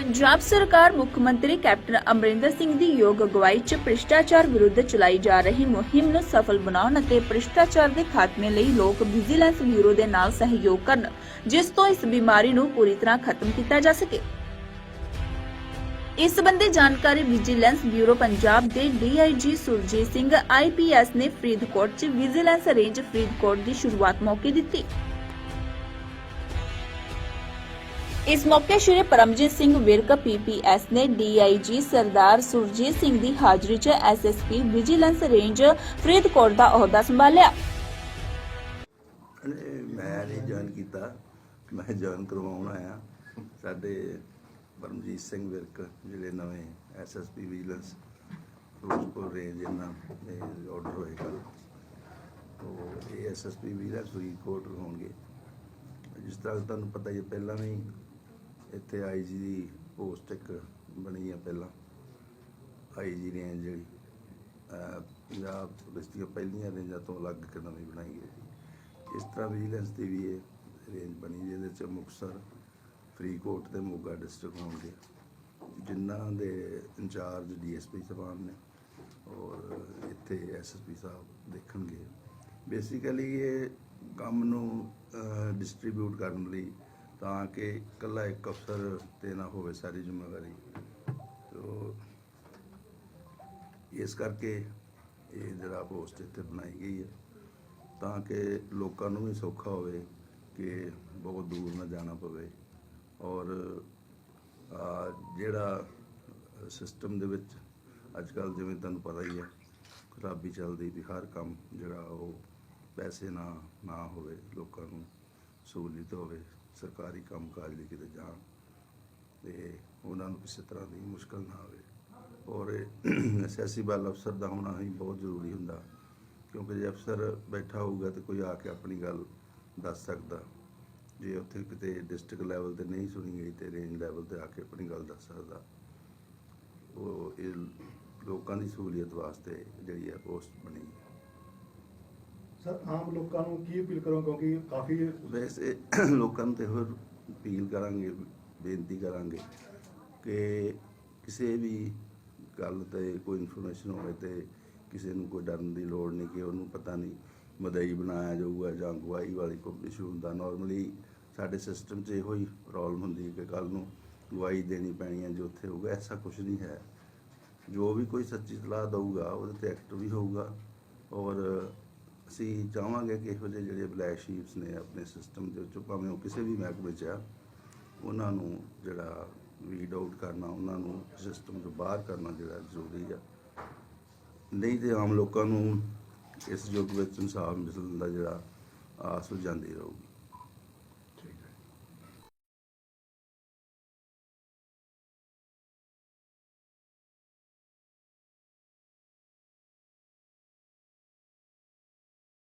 ਪੰਜਾਬ ਸਰਕਾਰ ਮੁੱਖ ਮੰਤਰੀ ਕੈਪਟਨ ਅਮਰਿੰਦਰ ਸਿੰਘ ਦੀ ਯੋਗ ਅਗਵਾਈ 'ਚ ਭ੍ਰਿਸ਼ਟਾਚਾਰ ਵਿਰੁੱਧ ਚਲਾਈ ਜਾ ਰਹੀ ਮੁਹਿੰਮ ਨੂੰ ਸਫਲ ਬਣਾਉਣ ਅਤੇ ਭ੍ਰਿਸ਼ਟਾਚਾਰ ਦੇ ਖਾਤਮੇ ਲਈ ਲੋਕ ਵਿਜੀਲੈਂਸ ਬਿਊਰੋ ਦੇ ਨਾਲ ਸਹਿਯੋਗ ਕਰਨ, ਜਿਸ ਤੋਂ ਇਸ ਬਿਮਾਰੀ ਨੂੰ ਪੂਰੀ ਤਰ੍ਹਾਂ ਖਤਮ ਕੀਤਾ ਜਾ ਸਕੇ। ਇਸ ਸੰਬੰਧੀ ਜਾਣਕਾਰੀ ਵਿਜੀਲੈਂਸ ਬਿਊਰੋ ਪੰਜਾਬ ਦੇ ਡੀਆਈਜੀ ਸੁਰਜੀਤ ਸਿੰਘ ਆਈਪੀਐਸ ਨੇ ਫਰੀਦਕੋਟ 'ਚ ਵਿਜੀਲੈਂਸ ਰੇਂਜ ਫਰੀਦਕੋਟ ਦੀ ਸ਼ੁਰੂਆਤ ਮੌਕੇ ਦਿੱਤੀ। ਇਸ ਮੌਕੇ ਸ਼੍ਰੀ ਪਰਮਜੀਤ ਸਿੰਘ ਵਿਰਕ ਪੀਪੀਐਸ ਨੇ ਡੀਆਈਜੀ ਸਰਦਾਰ ਸੁਰਜੀਤ ਸਿੰਘ ਦੀ ਹਾਜ਼ਰੀ 'ਚ ਐਸਐਸਪੀ ਵਿਜੀਲੈਂਸ ਰੇਂਜ ਫਰੀਦਕੋਟ ਦਾ ਅਹੁਦਾ ਸੰਭਾਲਿਆ। ਨਹੀਂ, ਮੈਂ ਨਹੀਂ ਜੁਆਇਨ ਕੀਤਾ ਮੈਂ ਜੁਆਇਨ ਕਰਵਾਉਣ ਆਇਆ। ਸਾਡੇ ਪਰਮਜੀਤ ਸਿੰਘ ਵਿਰਕ ਜਿਹੜੇ ਨਵੇਂ ਐਸਐਸਪੀ ਵਿਜੀਲੈਂਸ ਫਿਰੋਜ਼ਪੁਰ ਰੇਂਜ ਇਹਨਾਂ ਦੇ ਆਰਡਰ ਹੋਏਗਾ ਉਹ ਇਹ ਐਸਐਸਪੀ ਵਿਜੀਲੈਂਸ ਫਰੀਦਕੋਟ ਹੋਣਗੇ। ਜਿਸ ਤਰ੍ਹਾਂ ਤੁਹਾਨੂੰ ਪਤਾ ਹੀ ਹੈ, ਪਹਿਲਾਂ ਵੀ ਇੱਥੇ ਆਈਜੀ ਦੀ ਪੋਸਟ ਇੱਕ ਬਣੀ ਆ ਪਹਿਲਾਂ ਆਈਜੀ ਰੇਂਜ ਜਿਹੜੀ ਪੰਜਾਬ ਪੁਲਿਸ ਦੀਆਂ ਪਹਿਲੀਆਂ ਰੇਂਜਾਂ ਤੋਂ ਅਲੱਗ ਇੱਕ ਨਵੀਂ ਬਣਾਈ ਹੈ ਇਸ ਤਰ੍ਹਾਂ ਵਿਜੀਲੈਂਸ ਦੀ ਵੀ ਇਹ ਰੇਂਜ ਬਣੀ ਜਿਹਦੇ ਚ ਮੁਕਤਸਰ, ਫਰੀਦਕੋਟ ਤੇ ਮੋਗਾ ਡਿਸਟ੍ਰਿਕਟ ਹੋਣਗੇ ਜਿਨ੍ਹਾਂ ਦੇ ਇੰਚਾਰਜ ਡੀਐਸਪੀ ਸਾਹਿਬਾਨ ਨੇ ਔਰ ਇੱਥੇ ਐਸਐਸਪੀ ਸਾਹਿਬ ਦੇਖਣਗੇ। ਬੇਸਿਕਲੀ ਇਹ ਕੰਮ ਨੂੰ ਡਿਸਟ੍ਰੀਬਿਊਟ ਕਰਨ ਲਈ ਤਾਂ ਕਿ ਇਕੱਲਾ ਇੱਕ ਅਫਸਰ ਤੇ ਨਾ ਹੋਵੇ ਸਾਰੀ ਜ਼ਿੰਮੇਵਾਰੀ। ਸੋ ਇਸ ਕਰਕੇ ਇਹ ਜਿਹੜਾ ਪੋਸਟ ਇੱਥੇ ਬਣਾਈ ਗਈ ਹੈ। ਤਾਂ ਕਿ ਲੋਕਾਂ ਨੂੰ ਵੀ ਸੌਖਾ ਹੋਵੇ ਕਿ ਬਹੁਤ ਦੂਰ ਨਾ ਜਾਣਾ ਪਵੇ। ਔਰ ਜਿਹੜਾ ਸਿਸਟਮ ਦੇ ਵਿੱਚ ਅੱਜ ਕੱਲ ਜਿਵੇਂ ਤੁਹਾਨੂੰ ਪਤਾ ਹੀ ਹੈ, ਖਰਾਬੀ ਚੱਲਦੀ ਵੀ ਹਰ ਕੰਮ ਜਿਹੜਾ ਉਹ ਪੈਸੇ ਨਾ ਨਾ ਹੋਵੇ, ਲੋਕਾਂ ਨੂੰ ਸਹੂਲਤ ਹੋਵੇ। ਸਰਕਾਰੀ ਕੰਮਕਾਜ ਲਈ ਕਿਤੇ ਜਾਣ ਤੇ ਉਹਨਾਂ ਨੂੰ ਕਿਸੇ ਤਰ੍ਹਾਂ ਦੀ ਮੁਸ਼ਕਲ ਨਾ ਆਵੇ। ਔਰ ਅਸੈਸੀਬਲ ਅਫਸਰ ਦਾ ਹੋਣਾ ਹੀ ਬਹੁਤ ਜ਼ਰੂਰੀ ਹੁੰਦਾ, ਕਿਉਂਕਿ ਜੇ ਅਫਸਰ ਬੈਠਾ ਹੋਊਗਾ ਤੇ ਕੋਈ ਆ ਕੇ ਆਪਣੀ ਗੱਲ ਦੱਸ ਸਕਦਾ। ਜੇ ਉੱਥੇ ਕਿਤੇ ਡਿਸਟ੍ਰਿਕਟ ਲੈਵਲ ਤੇ ਨਹੀਂ ਸੁਣੀ ਗਈ ਤੇ ਰੇਂਜ ਲੈਵਲ ਤੇ ਆ ਕੇ ਆਪਣੀ ਗੱਲ ਦੱਸ ਸਕਦਾ। ਉਹ ਇਹ ਲੋਕਾਂ ਦੀ ਸਹੂਲੀਅਤ ਵਾਸਤੇ ਜਿਹੜੀ ਹੈ ਪੋਸਟ ਬਣੀ। ਸਰ, ਆਮ ਲੋਕਾਂ ਨੂੰ ਕੀ ਅਪੀਲ ਕਰੋ ਕਿਉਂਕਿ ਕਾਫੀ ਵੈਸੇ ਲੋਕਾਂ ਨੂੰ ਤੇ ਹੋਰ ਅਪੀਲ ਕਰਾਂਗੇ, ਬੇਨਤੀ ਕਰਾਂਗੇ ਕਿ ਕਿਸੇ ਵੀ ਗੱਲ ਤੇ ਕੋਈ ਇਨਫੋਰਮੇਸ਼ਨ ਹੋਵੇ ਤੇ ਕਿਸੇ ਨੂੰ ਕੋਈ ਡਰਨ ਦੀ ਲੋੜ ਨਹੀਂ ਕਿ ਉਹਨੂੰ ਪਤਾ ਨਹੀਂ ਮਦਈ ਬਣਾਇਆ ਜਾਊਗਾ ਜਾਂ ਅਗਵਾਈ ਵਾਲੀ ਕੋਈ ਇਸ਼ੂ ਹੁੰਦਾ। ਨਾਰਮਲੀ ਸਾਡੇ ਸਿਸਟਮ 'ਚ ਇਹੋ ਹੀ ਪ੍ਰੋਬਲਮ ਹੁੰਦੀ ਹੈ ਕਿ ਕੱਲ ਨੂੰ ਗਵਾਹੀ ਦੇਣੀ ਪੈਣੀ ਹੈ ਜੋ ਉੱਥੇ ਹੋਊਗਾ, ਐਸਾ ਕੁਝ ਨਹੀਂ ਹੈ। ਜੋ ਵੀ ਕੋਈ ਸੱਚੀ ਸਲਾਹ ਦਊਗਾ, ਉਹਦੇ ਤੇ ਐਕਟ ਵੀ ਹੋਊਗਾ ਔਰ ਅਸੀਂ ਚਾਹਾਂਗੇ ਕਿ ਇਹੋ ਜਿਹੇ ਜਿਹੜੇ ਬਲੈਕ ਸ਼ੀਪਸ ਨੇ ਆਪਣੇ ਸਿਸਟਮ ਦੇ ਵਿੱਚੋਂ, ਭਾਵੇਂ ਉਹ ਕਿਸੇ ਵੀ ਮਹਿਕਮੇ 'ਚ ਆ, ਉਹਨਾਂ ਨੂੰ ਜਿਹੜਾ ਵੀਡ ਆਊਟ ਕਰਨਾ, ਉਹਨਾਂ ਨੂੰ ਸਿਸਟਮ ਤੋਂ ਬਾਹਰ ਕਰਨਾ ਜਿਹੜਾ ਜ਼ਰੂਰੀ ਆ। ਨਹੀਂ ਤੇ ਆਮ ਲੋਕਾਂ ਨੂੰ ਇਸ ਯੁੱਗ ਵਿੱਚ ਇਨਸਾਫ ਮਿਲਣ ਦਾ ਜਿਹੜਾ ਆਸ ਹੋ ਜਾਂਦੀ ਰਹੂਗੀ।